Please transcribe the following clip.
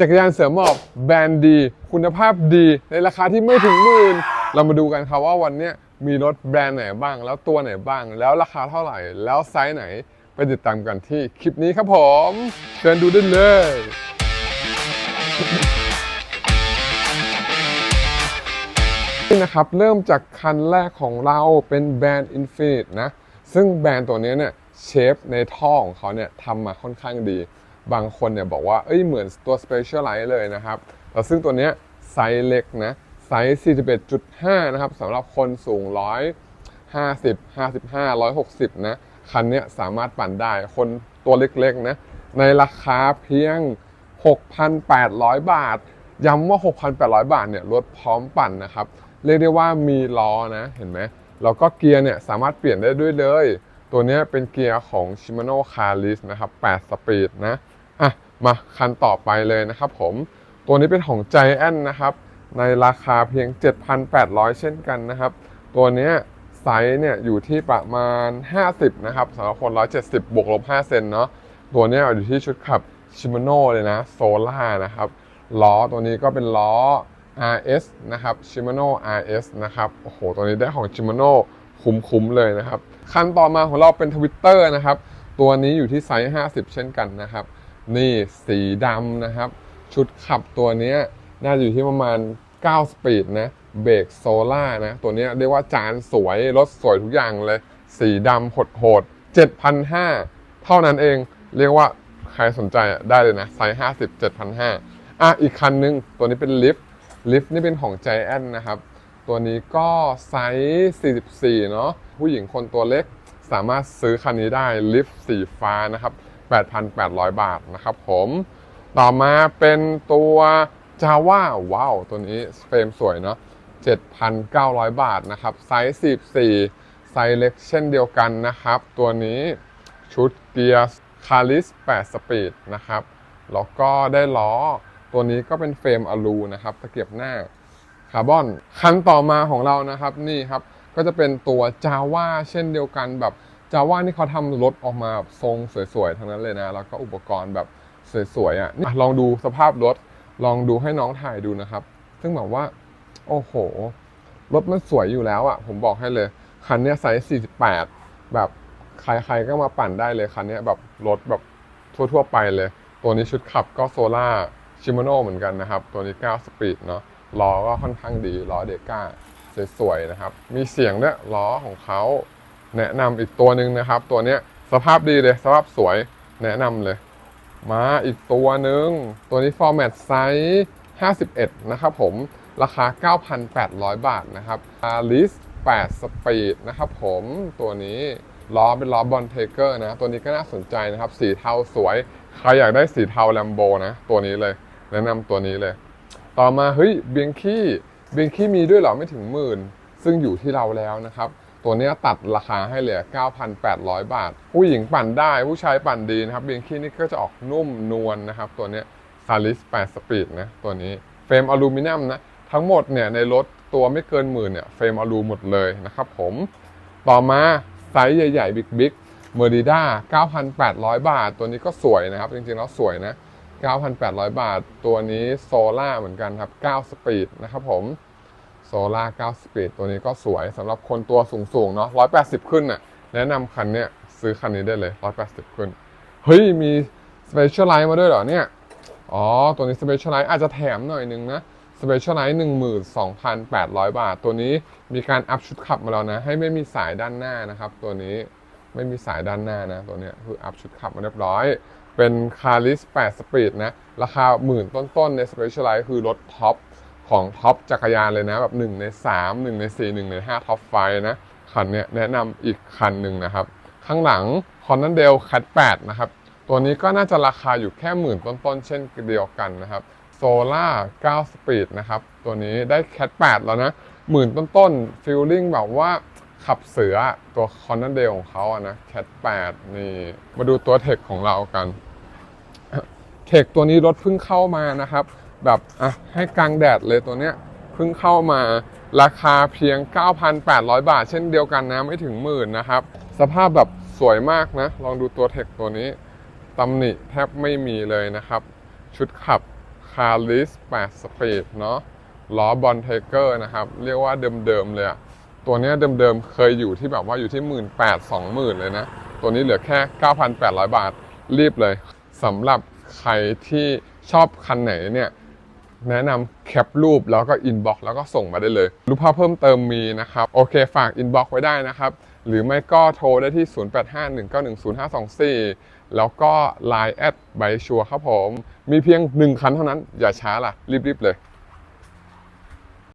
จักรยานเสริมหมอบแบรนด์ดี คุณภาพดี ในราคาที่ไม่ถึงหมื่นเรามาดูกันครับว่าวันนี้มีรถแบรนด์ไหนบ้าง แล้วตัวไหนบ้าง แล้วราคาเท่าไหร่ แล้วไซส์ไหน ไปติดตามกันที่คลิปนี้ครับผมเชิญดูได้เลยนี่นะครับเริ่มจากคันแรกของเราเป็นแบรนด์ Infinite นะ ซึ่งแบรนด์ตัวนี้เนี่ยเชฟในท่อของเขาเนี่ยทำมาค่อนข้างดี บางคนเนี่ยบอกว่าเอ้ยเหมือนตัว Specialized เลยนะครับแต่ซึ่งตัวเนี้ยไซส์เล็กนะไซส์ 41.5 นะครับสำหรับคนสูง 150 55 160 นะ คันเนี้ยสามารถปั่นได้ คนตัวเล็กๆนะ ในราคาเพียง 6,800 บาท ย้ำว่า 6,800 บาทเนี่ยรถพร้อมปั่นนะครับ เรียกได้ว่ามีล้อนะ เห็นไหม แล้วก็เกียร์เนี่ยสามารถเปลี่ยนได้ด้วยเลย ตัวเนี้ยเป็นเกียร์ของ Shimano c a r i s นะครับ 8 สปีดนะ อะมาคันต่อไปเลยนะครับผมตัวนี้เป็นของ Giant นะครับ ในราคาเพียง 7,800 เช่นกันนะครับ ตัวนี้ไซส์เนี่ยอยู่ที่ประมาณ 50 นะครับสำหรับคน 170 บวกลบ 5 เซนเนาะตัวนี้อยู่ที่ชุดขับ Shimano เลยนะโซล่านะครับล้อตัวนี้ก็เป็นล้อ RS นะครับ Shimano RS นะครับโอ้โหตัวนี้ได้ของ Shimano คุ้มๆเลยนะครับ คันต่อมาของเราเป็น Twitter นะครับ ตัวนี้อยู่ที่ไซส์ 50 เช่นกันนะครับ นี่สีดำนะครับ ชุดขับตัวนี้น่าจะอยู่ที่ประมาณ 9 สปีดนะเบรกโซล่านะ ตัวนี้เรียกว่าจานสวย รถสวยทุกอย่างเลย สีดำโหดๆ7,500 เท่านั้นเอง เรียกว่าใครสนใจได้เลยนะไซส์50 7,500 อะ อีกคันนึง ตัวนี้เป็นลิฟต์ลิฟต์นี่เป็นของ g i แอนนะครับ ตัวนี้ก็ไซส์ 44 เนาะผู้หญิงคนตัวเล็กสามารถซื้อคันนี้ได้ลิฟต์สีฟ้านะครับ 8,800 บาทนะครับผมต่อมาเป็นตัว Java ว้าวตัวนี้เฟรมสวยเนาะ7,900 บาทนะครับไซส์44ไซส์เล็กเช่นเดียวกันนะครับ ตัวนี้ชุดเกียร์คาริส8 สปีดนะครับ แล้วก็ได้ล้อ ตัวนี้ก็เป็นเฟรมอลูนะครับตะเกียบหน้าคาร์บอน คันต่อมาของเรานะครับนี่ครับ ก็จะเป็นตัว Java เช่นเดียวกันแบบ Java นี่เขาทำรถออกมาแบบทรงสวยๆทั้งนั้นเลยนะ แล้วก็อุปกรณ์แบบสวยๆอะลองดูสภาพรถ ลองดูให้น้องถ่ายดูนะครับ ซึ่งแบบว่า โอ้โห รถมันสวยอยู่แล้วอะ ผมบอกให้เลย คันนี้ไซส์48 แบบใครๆก็มาปั่นได้เลยคันนี้แบบรถแบบทั่วๆไปเลย ตัวนี้ชุดขับก็โซล่าชิม a โนเหมือนกันนะครับ ตัวนี้ 9 สปีดเนาะล้อก็ค่อนข้างดีล้อเดก้าสวยๆนะครับ มีเสียงด้วยล้อของเขา แนะนำอีกตัวหนึ่งนะครับ ตัวเนี้ยสภาพดีเลยสภาพสวยแนะนำเลย มาอีกตัวหนึ่งตัวนี้ format ไซส์51 นะครับผมราคา 9,800 บาทนะครับ Alice 8สปีดนะครับผมตัวนี้ล้อเป็นล้อบอลเทเกอร์นะ ตัวนี้ก็น่าสนใจนะครับ สีเทาสวย ใครอยากได้สีเทาแลมโบนะ ตัวนี้เลย แนะนำตัวนี้เลย ต่อมาเฮ้ยเบียงคี้เบียงคี้มีด้วยเหรอไม่ถึงหมื่น ซึ่งอยู่ที่เราแล้วนะครับ ตัวนี้ตัดราคาให้เหลือ 9,800 บาท ผู้หญิงปั่นได้ ผู้ชายปั่นดีนะครับเบียงคี้นี่ก็จะออกนุ่มนวลนะครับ ตัวนี้ยคาริส8สปีดนะตัวนี้เฟรมอลูมิเนียมนะ ทั้งหมดเนี่ยในรถตัวไม่เกินหมื่นเนี่ยเฟรมอลูหมดเลยนะครับผมต่อมาไซส์ใหญ่ๆ บิ๊กบิ๊กเมอร์ดิด้า9,800 บาท ตัวนี้ก็สวยนะครับ จริงๆแล้วสวยนะ 9,800 บาท ตัวนี้โซล่าเหมือนกันครับ 9 สปีดนะครับผม ล่า9สปีดตัวนี้ก็สวยสำหรับคนตัวสูงๆเนาะ180 ขึ้นน่ะแนะนำคันเนี้ยซื้อคันนี้ได้เลย 180 ขึ้น เฮ้ย มี Specialized มาด้วยเหรอเนี่ย อ๋อ ตัวนี้ Specialized อาจจะแถมหน่อยนึงนะ Specialized 12,800 บาท ตัวนี้มีการอัพชุดขับมาแล้วนะ ให้ไม่มีสายด้านหน้านะครับ ตัวนี้ไม่มีสายด้านหน้านะ ตัวเนี้ยคืออัพชุดขับมาเรียบร้อย เป็นคาริส8สปีดนะ ราคาหมื่นต้นๆใน Specialized คือรถท็อป ของท็อปจักรยานเลยนะแบบ 1 ใน 3 1 ใน 4 1 ใน 5 ท็อปไฟนะคันนี้แนะนำอีกคันหนึ่งนะครับ ข้างหลัง c o n n a n d a l Cat 8นะครับ ตัวนี้ก็น่าจะราคาอยู่แค่หมื่นต้นๆ เช่นเดียวกันนะครับโซล่า9สปีดนะครับ ตัวนี้ได้ Cat 8แล้วนะหมื่นต้นๆฟิลลิ่งแบบว่าขับเสือตัว c o n n a n d a l ของเขาอะนะ Cat 8นี่ มาดูตัวเทคของเรากัน เทคตัวนี้รถเพิ่งเข้ามานะครับ แบบอะให้กลางแดดเลยตัวเนี้ยเพิ่งเข้ามาราคาเพียง 9,800 บาท เช่นเดียวกันนะไม่ถึงหมื่นนะครับ สภาพแบบสวยมากนะ ลองดูตัวเทคตัวนี้ตำหนิแทบไม่มีเลยนะครับ ชุดขับคาริส8สปีดเนาะล้อบอลเทเกอร์นะครับ เรียกว่าเดิมๆเลยอะตัวเนี้ยเดิมๆเคยอยู่ที่แบบว่าอยู่ที่ 1 8 0 0 0 20,000 เลยนะ ตัวนี้เหลือแค่ 9,800 บาทรีบเลยสำหรับใครที่ชอบคันไหนเนี่ย แนะนำแคปรูปแล้วก็อินบ็อกแล้วก็ส่งมาได้เลย รูปภาพเพิ่มเติมมีนะครับ โอเคฝากอินบ็อกไว้ได้นะครับ หรือไม่ก็โทรได้ที่ 0851910524 แล้วก็ Line แอดใบชัวครับผม มีเพียง 1 คันเท่านั้น อย่าช้าล่ะ รีบๆเลย